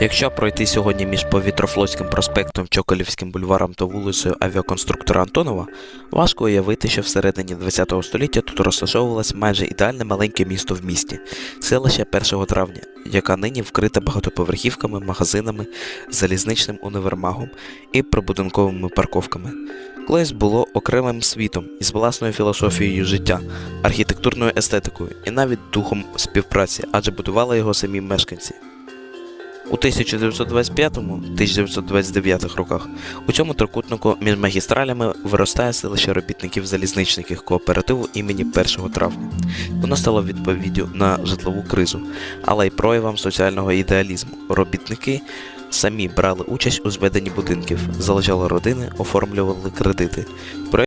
Якщо пройти сьогодні між Повітрофлотським проспектом, Чоколівським бульваром та вулицею авіаконструктора Антонова, важко уявити, що всередині ХХ століття тут розташовувалось майже ідеальне маленьке місто в місті селище 1 травня, яка нині вкрита багатоповерхівками, магазинами, залізничним універмагом і прибудинковими парковками. Колись було окремим світом із власною філософією життя, архітектурною естетикою і навіть духом співпраці, адже будували його самі мешканці. У 1925-1929 роках у цьому трикутнику між магістралями виростає селище робітників-залізничників кооперативу імені 1 травня. Воно стало відповіддю на житлову кризу, але й проявом соціального ідеалізму. Робітники самі брали участь у зведенні будинків, залучали родини, оформлювали кредити.